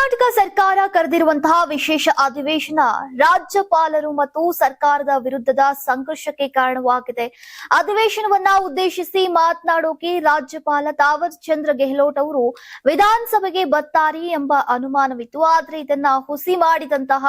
ಕರ್ನಾಟಕ ಸರ್ಕಾರ ಕರೆದಿರುವಂತಹ ವಿಶೇಷ ಅಧಿವೇಶನ ರಾಜ್ಯಪಾಲರು ಮತ್ತು ಸರ್ಕಾರದ ವಿರುದ್ಧದ ಸಂಘರ್ಷಕ್ಕೆ ಕಾರಣವಾಗಿದೆ. ಅಧಿವೇಶನವನ್ನ ಉದ್ದೇಶಿಸಿ ಮಾತನಾಡೋಕೆ ರಾಜ್ಯಪಾಲ ತಾವರ್ ಚಂದ್ರ ಗೆಹ್ಲೋಟ್ ಅವರು ವಿಧಾನಸಭೆಗೆ ಬರ್ತಾರೆ ಎಂಬ ಅನುಮಾನವಿತ್ತು. ಆದ್ರೆ ಇದನ್ನ ಹುಸಿ ಮಾಡಿದಂತಹ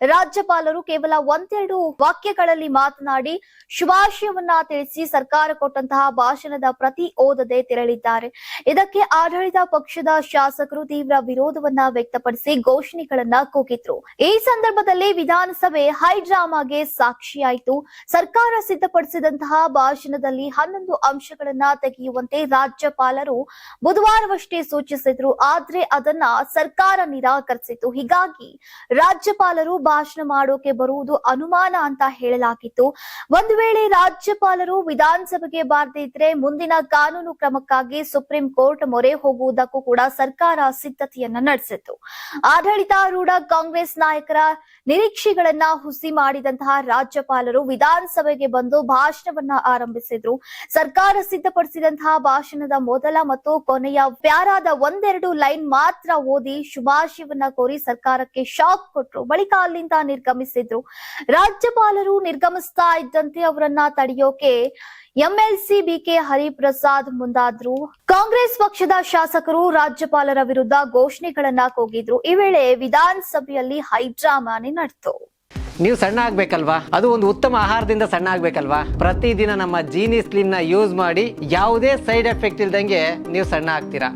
ರಾಜ್ಯಪಾಲರು ಕೇವಲ ಒಂದೆರಡು ವಾಕ್ಯಗಳಲ್ಲಿ ಮಾತನಾಡಿ ಶುಭಾಶಯವನ್ನ ತಿಳಿಸಿ ಸರ್ಕಾರ ಕೊಟ್ಟಂತಹ ಭಾಷಣದ ಪ್ರತಿ ಓದದೆ ತೆರಳಿದ್ದಾರೆ. ಇದಕ್ಕೆ ಆಡಳಿತ ಪಕ್ಷದ ಶಾಸಕರು ತೀವ್ರ ವಿರೋಧವನ್ನ ವ್ಯಕ್ತಪಡಿಸಿ ಘೋಷಣೆಗಳನ್ನ ಕೂಗಿದ್ರು. ಈ ಸಂದರ್ಭದಲ್ಲಿ ವಿಧಾನಸಭೆ ಹೈಡ್ರಾಮಾಗೆ ಸಾಕ್ಷಿಯಾಯಿತು. ಸರ್ಕಾರ ಸಿದ್ಧಪಡಿಸಿದಂತಹ ಭಾಷಣದಲ್ಲಿ ಹನ್ನೊಂದು ಅಂಶಗಳನ್ನ ತೆಗೆಯುವಂತೆ ರಾಜ್ಯಪಾಲರು ಬುಧವಾರವಷ್ಟೇ ಸೂಚಿಸಿದ್ರು. ಆದ್ರೆ ಅದನ್ನ ಸರ್ಕಾರ ನಿರಾಕರಿಸಿತು ಹೀಗಾಗಿ ರಾಜ್ಯಪಾಲರು ಭಾಷಣ ಮಾಡೋಕೆ ಬರುವುದು ಅನುಮಾನ ಅಂತ ಹೇಳಲಾಗಿತ್ತು. ಒಂದು ವೇಳೆ ರಾಜ್ಯಪಾಲರು ವಿಧಾನಸಭೆಗೆ ಬಾರದೇ ಇದ್ರೆ ಮುಂದಿನ ಕಾನೂನು ಕ್ರಮಕ್ಕಾಗಿ ಸುಪ್ರೀಂ ಕೋರ್ಟ್ ಮೊರೆ ಹೋಗುವುದಕ್ಕೂ ಕೂಡ ಸರ್ಕಾರ ಸಿದ್ಧತೆಯನ್ನ ನಡೆಸಿತ್ತು. ಆಡಳಿತಾರೂಢ ಕಾಂಗ್ರೆಸ್ ನಾಯಕರ ನಿರೀಕ್ಷೆಗಳನ್ನ ಹುಸಿ ಮಾಡಿದಂತಹ ರಾಜ್ಯಪಾಲರು ವಿಧಾನಸಭೆಗೆ ಬಂದು ಭಾಷಣವನ್ನ ಆರಂಭಿಸಿದ್ರು. ಸರ್ಕಾರ ಸಿದ್ಧಪಡಿಸಿದಂತಹ ಭಾಷಣದ ಮೊದಲ ಮತ್ತು ಕೊನೆಯ ಪ್ಯಾರಾದ ಒಂದೆರಡು ಲೈನ್ ಮಾತ್ರ ಓದಿ ಶುಭಾಶಯವನ್ನ ಕೋರಿ ಸರ್ಕಾರಕ್ಕೆ ಶಾಕ್ ಕೊಟ್ರು. ಬಳಿಕ ಅಲ್ಲಿಂದ ನಿರ್ಗಮಿಸಿದ್ರು. ರಾಜ್ಯಪಾಲರು ನಿರ್ಗಮಿಸ್ತಾ ಇದ್ದಂತೆ ಅವರನ್ನ ತಡೆಯೋಕೆ ಎಂಎಲ್ಸಿ ಬಿಕೆ ಹರಿಪ್ರಸಾದ್ ಮುಂದಾದ್ರು. ಕಾಂಗ್ರೆಸ್ ಪಕ್ಷದ ಶಾಸಕರು ರಾಜ್ಯಪಾಲರ ವಿರುದ್ಧ ಘೋಷಣೆಗಳನ್ನ ಕೂಗಿದ್ರು. ಈ ವೇಳೆ ವಿಧಾನಸಭೆಯಲ್ಲಿ ಹೈಡ್ರಾಮಾನೆ ನಡೆತು. ನೀವು ಸಣ್ಣ ಆಗ್ಬೇಕಲ್ವಾ? ಅದು ಒಂದು ಉತ್ತಮ ಆಹಾರದಿಂದ ಸಣ್ಣ ಆಗ್ಬೇಕಲ್ವಾ? ಪ್ರತಿದಿನ ನಮ್ಮ ಜೀನಿ ಸ್ಲಿಮ್ನ ಯೂಸ್ ಮಾಡಿ ಯಾವುದೇ ಸೈಡ್ ಎಫೆಕ್ಟ್ ಇಲ್ದಂಗೆ ನೀವು ಸಣ್ಣ ಆಗ್ತೀರಾ?